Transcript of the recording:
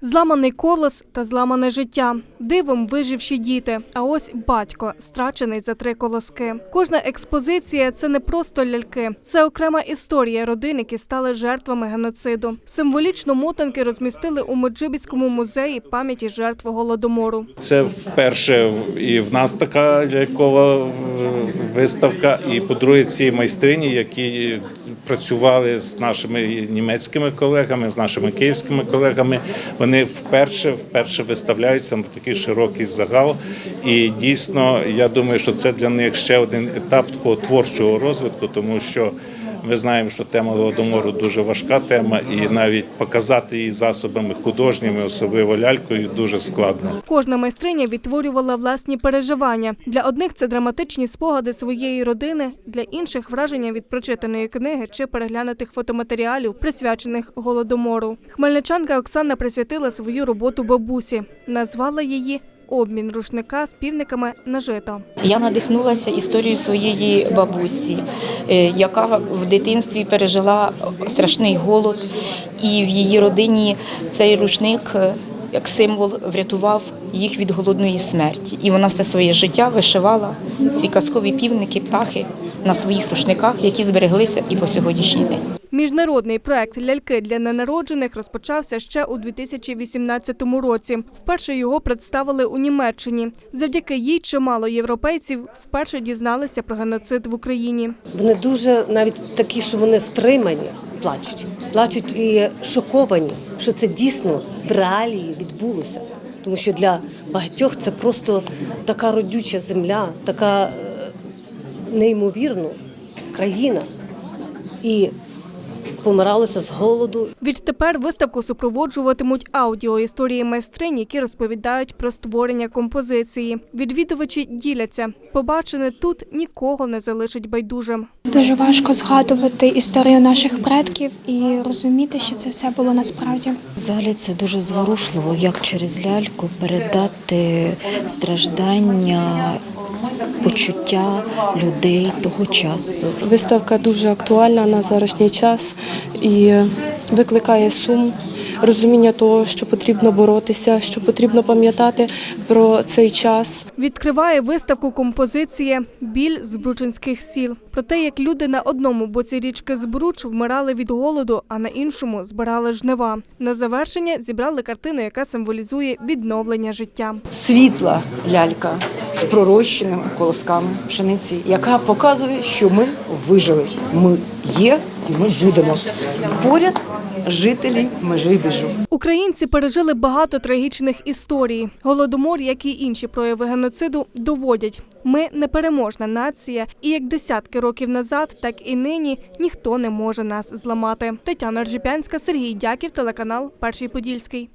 Зламаний колос та зламане життя. Дивом виживші діти. А ось батько, страчений за три колоски. Кожна експозиція це не просто ляльки, це окрема історія родин, які стали жертвами геноциду. Символічно мотанки розмістили у Меджибіському музеї пам'яті жертв голодомору. Це вперше і в нас така лялькова виставка. І по-друге, ці майстрині, які працювали з нашими німецькими колегами, з нашими київськими колегами, вони вперше вперше виставляються на такий широкий загал. І дійсно, я думаю, що це для них ще один етап такого творчого розвитку, тому що. Ми знаємо, що тема голодомору дуже важка тема, і навіть показати її засобами художніми, особливо лялькою, дуже складно. Кожна майстриня відтворювала власні переживання. Для одних це драматичні спогади своєї родини, для інших враження від прочитаної книги чи переглянутих фотоматеріалів, присвячених голодомору. Хмельничанка Оксана присвятила свою роботу бабусі, назвала її обмін рушника з півниками на. Я надихнулася історією своєї бабусі, е, яка в дитинстві пережила страшний голод, і в її родині цей рушник е, як символ врятував їх від голодної смерті. І вона все своє життя вишивала ці казкові півники, птахи на своїх рушниках, які збереглися і по сьогоднішній день. Міжнародний проект Ляльки для ненароджених розпочався ще у 2018 році. Вперше його представили у Німеччині. Завдяки їй чимало європейців вперше дізналися про геноцид в Україні. Вони дуже навіть такі, що вони стримані, плачуть, плачуть і шоковані, що це дійсно в реалії відбулося. Тому що для багатьох це просто така родюча земля, така неймовірна країна. І помиралося з голоду, Відтепер виставку супроводжуватимуть аудіоісторії майстринь, які розповідають про створення композиції. Відвідувачі діляться. Побачене тут нікого не залишить байдужим. Дуже важко згадувати історію наших предків і розуміти, що це все було насправді. Взагалі це дуже зворушливо, як через ляльку передати страждання, почуття людей того часу. Виставка дуже актуальна на зараз час і викликає сум, розуміння того, що потрібно боротися, що потрібно пам'ятати про цей час. Відкриває виставку композиція Біль збручинських сіл про те, як люди на одному боці річки Збруч вмирали від голоду, а на іншому збирали жнива. На завершення зібрали картину, яка символізує відновлення життя. світла лялька з пророщеними колосками пшениці, яка показує, що ми вижили. Ми є і ми будемо. Поряд жителі Межибіжу. Українці пережили багато трагічних історій. Голодомор, як і інші прояви геноциду, доводять. Ми непереможна нація, і як десятки років назад, так і нині ніхто не може нас зламати. Тетяна Ржипянська, Сергій Дяків, телеканал Перший Подільський.